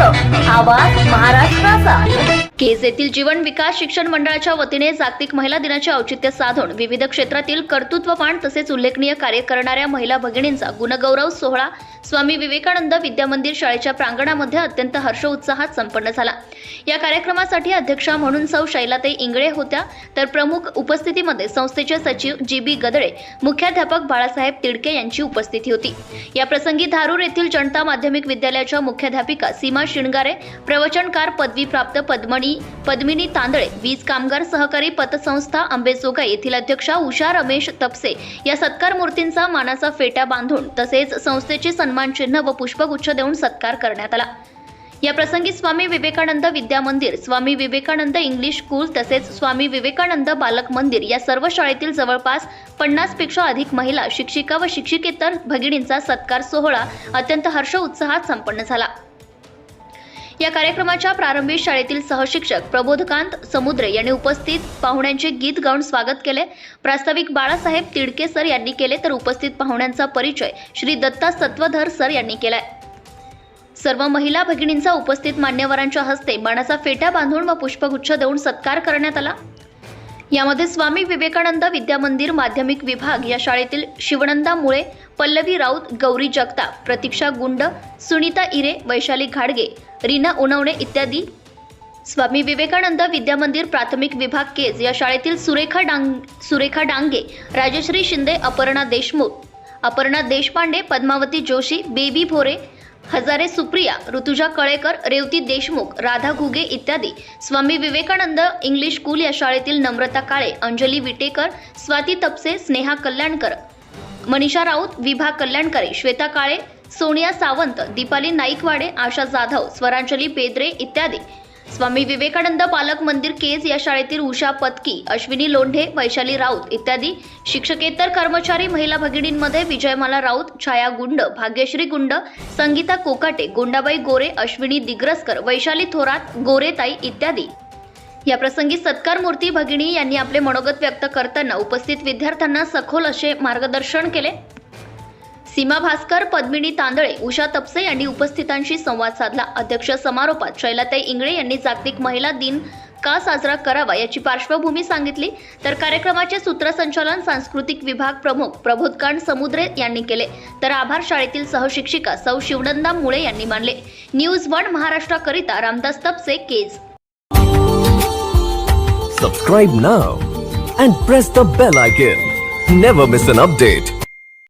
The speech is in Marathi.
महाराष्ट्र आवाज महाराष्ट्राचा केज येथील जीवन विकास शिक्षण मंडळाच्या वतीने जागतिक महिला दिनाचे औचित्य साधून विविध क्षेत्रातील कर्तृत्वपान तसेच उल्लेखनीय कार्य करणाऱ्या महिला भगिनींचा गुणगौरव सोहळा स्वामी विवेकानंद विद्यामंदिर शाळेच्या प्रांगणामध्ये अत्यंत हर्षोत्साहात संपन्न झाला. या कार्यक्रमासाठी अध्यक्षा म्हणून सौ शैलाताई इंगळे होत्या. तर प्रमुख उपस्थितीमध्ये संस्थेचे सचिव जी बी गदळे मुख्याध्यापक बाळासाहेब तिडके यांची उपस्थिती होती. या प्रसंगी धारूर येथील जनता माध्यमिक विद्यालयाच्या मुख्याध्यापिका सीमा शिणगारे प्रवचनकार पदवीप्राप्त पद्मणी पद्मिनी तांदळे वीज कामगार सहकारी पतसंस्था आंबेजोगाई येथील अध्यक्षा उषा रमेश तपसे या सत्कार मूर्तींचा मानाचा फेटा बांधून तसेच संस्थेचे सन्मान चिन्ह व पुष्पगुच्छ देऊन सत्कार करण्यात आला. या प्रसंगी स्वामी विवेकानंद विद्या मंदिर स्वामी विवेकानंद इंग्लिश स्कूल तसेच स्वामी विवेकानंद बालक मंदिर या सर्व शाळेतील जवळपास पन्नासपेक्षा अधिक महिला शिक्षिका व शिक्षिकेतर भगिनींचा सत्कार सोहळा अत्यंत हर्ष उत्साहात संपन्न झाला. या कार्यक्रमाच्या प्रारंभी शाळेतील सहशिक्षक प्रबोधकांत समुद्रे यांनी उपस्थित पाहुण्यांचे गीत गाऊन स्वागत केले. प्रास्ताविक बाळासाहेब तिडके सर यांनी केले तर उपस्थित पाहुण्यांचा परिचय श्री दत्ता सत्वधर सर यांनी केलाय. सर्व महिला भगिनींचा उपस्थित मान्यवरांच्या हस्ते मनाचा फेटा बांधून व पुष्पगुच्छ देऊन सत्कार करण्यात आला. यामध्ये स्वामी विवेकानंद विद्यामंदिर माध्यमिक विभाग या शाळेतील शिवनंदा मुळे पल्लवी राऊत गौरी जगताप प्रतीक्षा गुंड सुनीता इरे वैशाली घाडगे रीना उनवणे इत्यादी. स्वामी विवेकानंद विद्यामंदिर प्राथमिक विभाग केज या शाळेतील सुरेखा डांग सुरेखा डांगे राजश्री शिंदे अपर्णा देशमुख अपर्णा देशपांडे पद्मावती जोशी बेबी भोरे हजारे सुप्रिया ऋतुजा कळेकर रेवती देशमुख राधा घुगे इत्यादी. स्वामी विवेकानंद इंग्लिश स्कूल या शाळेतील नम्रता काळे अंजली विटेकर स्वाती तपसे स्नेहा कल्याणकर. मनीषा राऊत विभा कल्याणकरे श्वेता काळे सोनिया सावंत दीपाली नाईकवाडे आशा जाधव स्वरांजली पेद्रे इत्यादी. स्वामी विवेकानंद बालक मंदिर केज या शाळेतील उषा पत्की अश्विनी लोंढे वैशाली राऊत इत्यादी शिक्षकेतर कर्मचारी महिला भगिनींमध्ये विजयमाला राऊत छाया गुंड भाग्यश्री गुंड संगीता कोकाटे गोंडाबाई गोरे अश्विनी दिग्रसकर वैशाली थोरात गोरेताई इत्यादी. या प्रसंगी सत्कार मूर्ती भगिनी यांनी आपले मनोगत व्यक्त करताना उपस्थित विद्यार्थ्यांना सखोल असे मार्गदर्शन केले. सीमा भास्कर पद्मिनी तांदळे उषा तपसे यांनी उपस्थितांशी संवाद साधला. अध्यक्ष समारोपात शैलाताई इंगळे यांनी जागतिक महिला दिन का साजरा करावा याची पार्श्वभूमी सांगितली. तर कार्यक्रमाचे सूत्रसंचालन सांस्कृतिक विभाग प्रमुख प्रबोधकांड समुद्रे यांनी केले. तर आभार शाळेतील सहशिक्षिका सौ शिवनंदा मुळे यांनी मानले. News one महाराष्ट्राकरिता Ramdas Tapase Kaij. Subscribe now and press the bell icon never miss an update